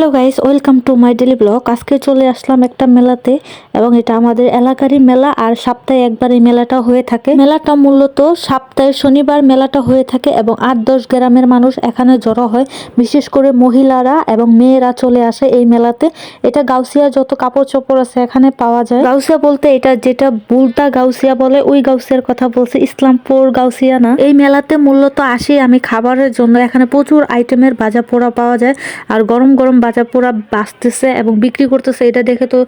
Hello guys welcome to my daily blog আজকে চলে আসলাম একটা মেলাতে এবং এটা আমাদের এলাকারই মেলা আর সপ্তাহে একবার এই মেলাটা হয়ে থাকে। মেলাটা মূলত সপ্তাহে শনিবার মেলাটা হয়ে থাকে এবং আট দশ গ্রামের মানুষ এখানে জড়ো হয়। বিশেষ করে মহিলারা এবং মেয়েরা চলে আসে এই মেলাতে। এটা গাউসিয়া যত কাপড় চোপড় আছে এখানে পাওয়া যায়। গাউসিয়া বলতে এটা যেটা বুলতা গাউসিয়া বলে, ওই গাউসিয়ার কথা বলছে, ইসলামপুর গাউসিয়া না। এই মেলাতে মূলত আসি আমি খাবারের জন্য। এখানে প্রচুর আইটেমের ভাজা পোড়া পাওয়া যায়। আর গরম গরম ভাজা পোড়া বাঁচতেছে এবং বিক্রি করতেছে, এটা দেখে তো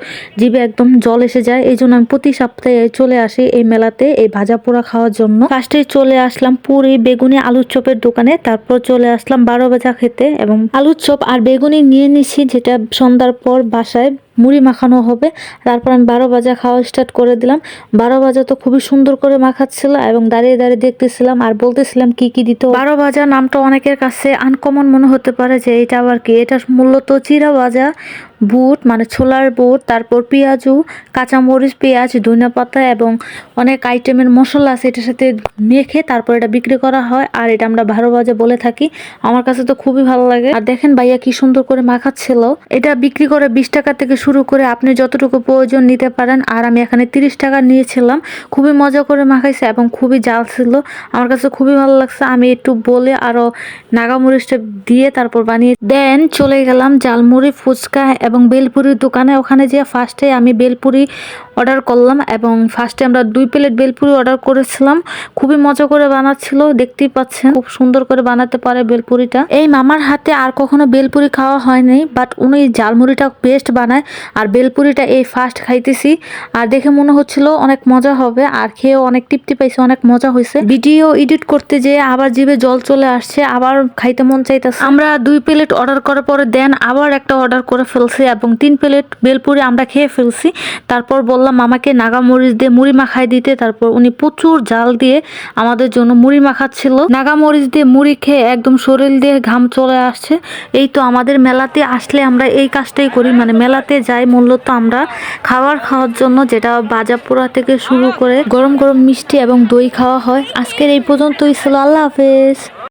জিভে একদম জল এসে যায়। এই জন্য আমি প্রতি সপ্তাহে চলে আসি এই মেলাতে, এই ভাজা পোড়া খাওয়ার জন্য। ফার্স্টে চলে আসলাম পুরি, বেগুনি, আলুর চপের দোকানে, তারপর চলে আসলাম বারো বাজা খেতে এবং আলুর চপ আর বেগুনি নিয়ে নিছি, যেটা সন্ধ্যার পর বাসায়। মুড়ি মাখানো হবে। তারপর আমি বারো বাজা খাওয়া স্টার্ট করে দিলাম। বারো বাজা তো খুবই সুন্দর করে মাখাচ্ছিল এবং দাঁড়িয়ে দাঁড়িয়ে দেখতেছিলাম আর বলতেছিলাম কি কি দিত বারো বাজা নামটা অনেকের কাছে আনকমন মনে হতে পারে যে এটা আবার কি? এটা মূলত চিরা ভাজা। বুট মানে ছোলার বুট, তারপর পেঁয়াজু, কাঁচামরিচ, পেঁয়াজ ধনিয়া পাতা এবং অনেক আইটেমের মশলা আছে, এটার সাথে মেখে তারপর এটা বিক্রি করা হয়। আর এটা আমরা বারো বাজে বলে থাকি। আমার কাছে তো খুবই ভালো লাগে। আর দেখেন ভাইয়া কি সুন্দর করে মাখাচ্ছিল। এটা বিক্রি করে বিশ টাকা থেকে শুরু করে আপনি যতটুকু প্রয়োজন নিতে পারেন। আর আমি এখানে তিরিশ টাকা নিয়েছিলাম। খুবই মজা করে মাখাইছে এবং খুবই জাল ছিল। আমার কাছে খুবই ভালো লাগছে। আমি একটু বলে আরও নাগামরিচটা দিয়ে তারপর বানিয়ে দেন। চলে গেলাম জালমুড়ি ফুচকা এবং বেলপুরির দোকানে ওখানে যে ফার্স্টে আমি বেলপুরি অর্ডার করলাম এবং ফার্স্টে আমরা দুই প্লেট বেলপুরি অর্ডার করেছিলাম। খুবই মজা করে বানাচ্ছিল, দেখতেই পাচ্ছেন। খুব সুন্দর করে বানাতে পারে বেলপুরিটা। এই মামার হাতে আর কখনো বেলপুরি খাওয়া হয়নি বাট উনি জালমুড়িটা বেস্ট বানায় আর বেলপুরিটা এই ফার্স্ট খাইতেছি। আর দেখে মনে হচ্ছিল অনেক মজা হবে, আর খেয়েও অনেক তৃপ্তি পাইছে, অনেক মজা হয়েছে ভিডিও এডিট করতে যেয়ে আবার জিভে জল চলে আসছে, আবার খাইতে মন চাইতেছে। আমরা দুই প্লেট অর্ডার করার পরে দেন আবার একটা অর্ডার করে ফেলছি এবং তিন প্লেট বেলপুরি আমরা খেয়ে ফেলছি। তারপর বললাম মামাকে নাগা মরিচ দিয়ে মুড়ি মাখাই দিতে। তারপর উনি প্রচুর জাল দিয়ে আমাদের জন্য মুড়ি মাখাচ্ছিল। নাগা মরিচ দিয়ে মুড়ি খেয়ে একদম শরীর দিয়ে ঘাম চলে আসছে। এই তো আমাদের মেলাতে আসলে আমরা এই কাজটাই করি। মানে মেলাতে যাই মূলত আমরা খাবার খাওয়ার জন্য, যেটা বাজা পোড়া থেকে শুরু করে গরম গরম মিষ্টি এবং দই খাওয়া হয়। আজকের এই পর্যন্তই। ছিল আল্লাহ হাফেজ।